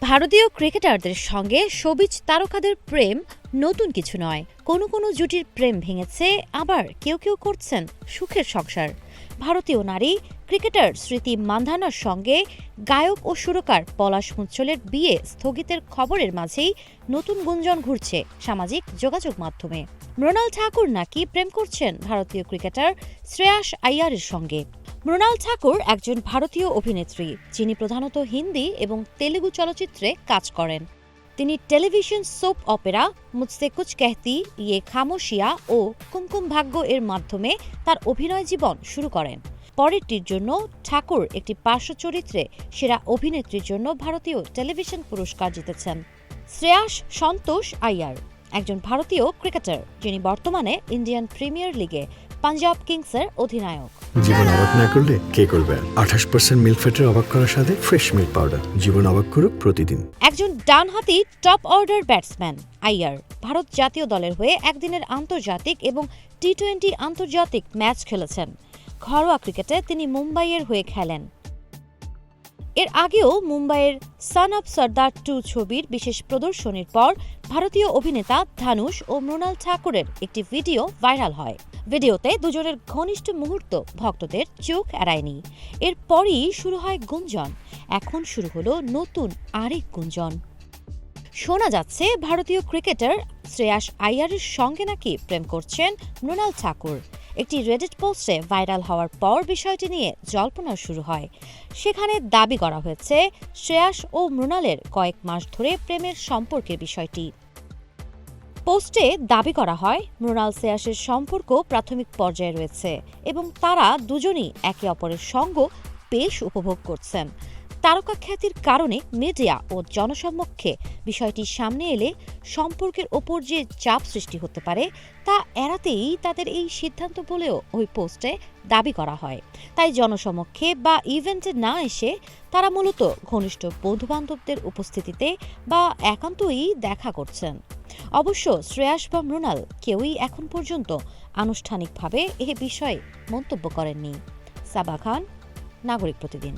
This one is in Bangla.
ভারতীয় ক্রিকেটারদের সঙ্গে সবিজ তারকাদের প্রেম নতুন কিছু নয়। কোনো কোনো জুটির প্রেম ভেঙেছে, আবার কেউ কেউ করছেন সুখের সংসার। ভারতীয় নারী ক্রিকেটার স্মৃতি মান্ধানার সঙ্গে গায়ক ও সুরকার পলাশ মুচ্ছলের বিয়ে স্থগিতের খবরের মাঝেই নতুন গুঞ্জন ঘুরছে সামাজিক যোগাযোগ মাধ্যমে। মৃণাল ঠাকুর নাকি প্রেম করছেন ভারতীয় ক্রিকেটার শ্রেয়াস আইয়ারের সঙ্গে। মৃণাল ঠাকুর একজন ভারতীয় অভিনেত্রী, যিনি প্রধানত হিন্দি এবং তেলুগু চলচ্চিত্রে কাজ করেন। তিনি টেলিভিশন সোপ অপেরা, মুঝসে কুচ কেহতি ইয়ে খামোশিয়া ও কুমকুম ভাগ্য এর মাধ্যমে তার অভিনয় জীবন শুরু করেন। পরেরটির জন্য ঠাকুর একটি পার্শ্ব চরিত্রে সেরা অভিনেত্রীর জন্য ভারতীয় টেলিভিশন পুরস্কার জিতেছেন। শ্রেয়াস সন্তোষ আইয়ার। একজন ভারতীয় ক্রিকেটার যিনি বর্তমানে ইন্ডিয়ান প্রিমিয়ার লিগে পাঞ্জাব কিংসের অধিনায়ক। জীবন অবাক না করলে কে করবে আঠাশ পার্সেন্ট মিল্ক ফ্যাটের অবাক করার সাথে ফ্রেশ মিল্ক পাউডার জীবন অবাক করুক প্রতিদিন। একজন ডানহাতি top order batsman Iyer Bharat জাতীয় দলের হয়ে একদিনের আন্তর্জাতিক এবং টি টোয়েন্টি আন্তর্জাতিক ম্যাচ খেলেছেন। ঘরোয়া ক্রিকেটে তিনি মুম্বাইয়ের হয়ে খেলেন। এর আগেও মুম্বাইয়ের সান অফ সর্দার টু ছবির বিশেষ প্রদর্শনীর পর ভারতীয় অভিনেতা ধানুষ ও মৃণাল ঠাকুরের একটি ভিডিও ভাইরাল হয়। ভিডিওতে দুজনের ঘনিষ্ঠ মুহূর্ত ভক্তদের চোখ এড়ায়নি। এরপরই শুরু হয় গুঞ্জন। এখন শুরু হলো নতুন আরেক গুঞ্জন। শোনা যাচ্ছে ভারতীয় ক্রিকেটার শ্রেয়াস আইয়ারের সঙ্গে নাকি প্রেম করছেন মৃণাল ঠাকুর। একটি রেডিট পোস্টে ভাইরাল হওয়ার পর বিষয়টি নিয়ে জল্পনা শুরু হয়। সেখানে দাবি করা হয়েছে, শ্রেয়াস ও মৃণালের কয়েক মাস ধরে প্রেমের সম্পর্কের বিষয়টি। পোস্টে দাবি করা হয়, মৃণাল শ্রেয়াসের সম্পর্ক প্রাথমিক পর্যায়ে রয়েছে এবং তারা দুজনই একে অপরের সঙ্গ বেশ উপভোগ করছেন। তারকা খ্যাতির কারণে মিডিয়া ও জনসম্মুখে বিষয়টি সামনে এলে সম্পর্কের ওপর যে চাপ সৃষ্টি হতে পারে, তা এড়াতেই তাদের এই সিদ্ধান্ত বলেও ওই পোস্টে দাবি করা হয়। তাই জনসমক্ষে বা ইভেন্টে না এসে তারা মূলত ঘনিষ্ঠ বন্ধুবান্ধবদের উপস্থিতিতে বা একান্তই দেখা করছেন। অবশ্য শ্রেয়াস বা মৃণাল কেউই এখন পর্যন্ত আনুষ্ঠানিকভাবে এ বিষয়ে মন্তব্য করেননি। সাবা খান, নাগরিক প্রতিদিন।